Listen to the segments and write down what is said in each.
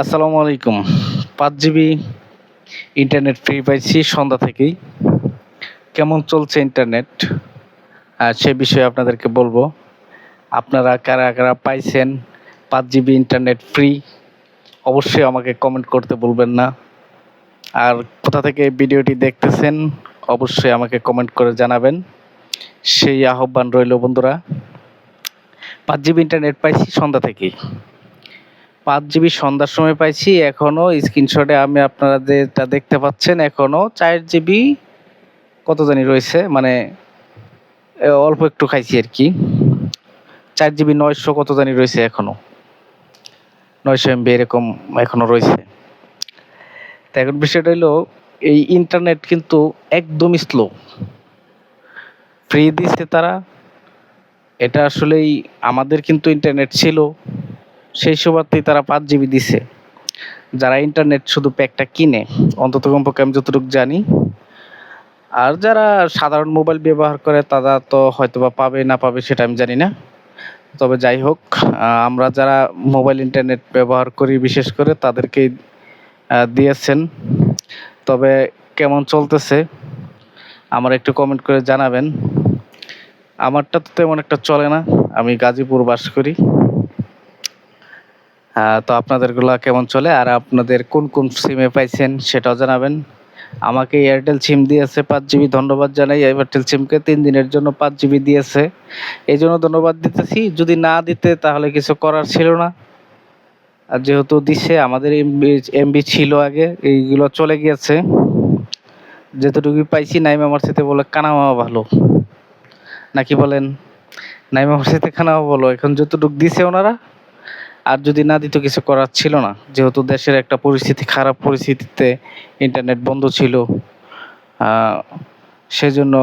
আসসালামু আলাইকুম। পাঁচ জিবি ইন্টারনেট ফ্রি পাইছি সন্ধ্যা থেকেই। কেমন চলছে ইন্টারনেট সে বিষয়ে আপনাদেরকে বলব, আপনারা কারা কারা পাইছেন পাঁচ জিবি ইন্টারনেট ফ্রি অবশ্যই আমাকে কমেন্ট করতে বলবেন না। আর কোথা থেকে ভিডিওটি দেখতেছেন, অবশ্যই আমাকে কমেন্ট করে জানাবেন। সেই আহ্বান রইল বন্ধুরা। পাঁচ জিবি ইন্টারনেট পাইছি সন্ধ্যা থেকেই। পাঁচ জিবি সন্ধ্যার সময় পাইছি এখনও স্ক্রিনশটে আমি আপনারা যেটা দেখতে পাচ্ছেন এখনও চার জিবি কত জানি রয়েছে মানে অল্প একটু খাইছি আর কি। চার জিবি নয়শো কত জানি রয়েছে এখনও নয়শো এমবি এরকম এখনও রয়েছে। তো এখন বিষয়টা হলো, এই ইন্টারনেট কিন্তু একদমই স্লো ফ্রি দিচ্ছে তারা, এটা আসলেই আমাদের কিন্তু ইন্টারনেট ছিল। সেই সময়তেই তারা পাঁচ জিবি দিছে। যারা ইন্টারনেট শুধু প্যাকটা কিনে, অন্তত কমপক্ষে আমি যতটুকু জানি, আর যারা সাধারণ মোবাইল ব্যবহার করে, তারা তো হয়তো বা পাবে, না পাবে সেটা আমি জানি না। তবে যাই হোক আমরা যারা মোবাইল ইন্টারনেট ব্যবহার করি, বিশেষ করে তাদেরকেই দিয়েছেন। তবে কেমন চলতেছে, আমার একটু কমেন্ট করে জানাবেন। আমারটা তো তেমন একটা চলে না। আমি গাজীপুর বাস করি। তো আপনাদেরগুলা কেমন চলে? আর আপনাদের কোন কোন সিমে পাইছেন সেটাও জানাবেন। আমাকে এয়ারটেল সিম দিয়েছে, পাঁচ জিবি ধন্যবাদ জানাই। এয়ারটেল সিমকে তিন দিনের জন্য পাঁচ জিবি দিয়েছে। এই জন্য ধন্যবাদ দিতেছি। যদি না দিতে, তাহলে কিছু করার ছিল না। আর যেহেতু দিছে, আমাদের এমবি এমবি ছিল আগে, এইগুলো চলে গিয়েছে। যেতটুকু পাইছি, নাইম আমার সাথে বলে কানামা ভালো। নাকি বলেন, নাইম আমার সাথে ভালো। এখন যতটুকু দিছে ওনারা আর যদি না দিত কিছু করার ছিল না। যেহেতু দেশের একটা পরিস্থিতি, খারাপ পরিস্থিতিতে ইন্টারনেট বন্ধ ছিল সেজন্য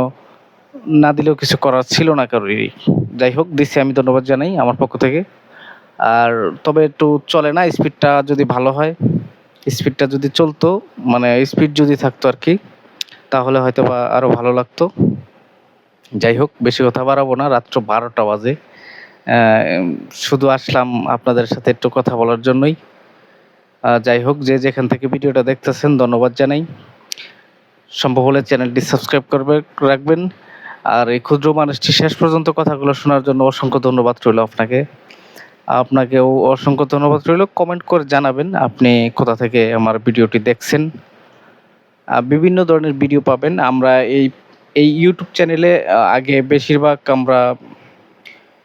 না দিলেও কিছু করার ছিল না কারোরই। যাই হোক দিছি আমি ধন্যবাদ জানাই আমার পক্ষ থেকে। আর তবে একটু চলে না স্পিডটা যদি ভালো হয় স্পিডটা যদি চলতো মানে স্পিড যদি থাকতো আর কি, তাহলে হয়তো বা আরও ভালো লাগতো। যাই হোক, বেশি কথা বাড়াবো না, রাত্র বারোটা বাজে। শুধু আসলাম আপনাদের সাথে একটু কথা বলার জন্যই। যাই হোক, যে যেখান থেকে ভিডিওটা দেখতেছেন, ধন্যবাদ জানাই। সম্ভব হলে চ্যানেলটি সাবস্ক্রাইব করবে, রাখবেন। আর এই ক্ষুদ্র মানুষটি শেষ পর্যন্ত কথাগুলো শোনার জন্য অসংখ্য ধন্যবাদ রইল আপনাকে। আপনাকেও অসংখ্য ধন্যবাদ রইল। কমেন্ট করে জানাবেন আপনি কোথা থেকে আমার ভিডিওটি দেখছেন। বিভিন্ন ধরনের ভিডিও পাবেন। আমরা এই এই ইউটিউব চ্যানেলে আগে বেশিরভাগ আমরা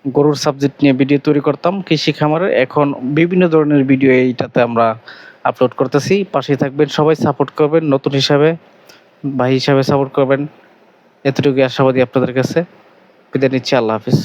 গরুর সাবজেক্ট নিয়ে ভিডিও তৈরি করতাম, কৃষি খামারের। এখন বিভিন্ন ধরনের ভিডিও এইটাতে আমরা আপলোড করতেছি। পাশে থাকবেন, সবাই সাপোর্ট করবেন, নতুন হিসাবে, ভাই হিসাবে সাপোর্ট করবেন। এতটুকু আশাবাদী আপনাদের কাছে। বিদায় নিচ্ছি, আল্লাহ হাফিজ।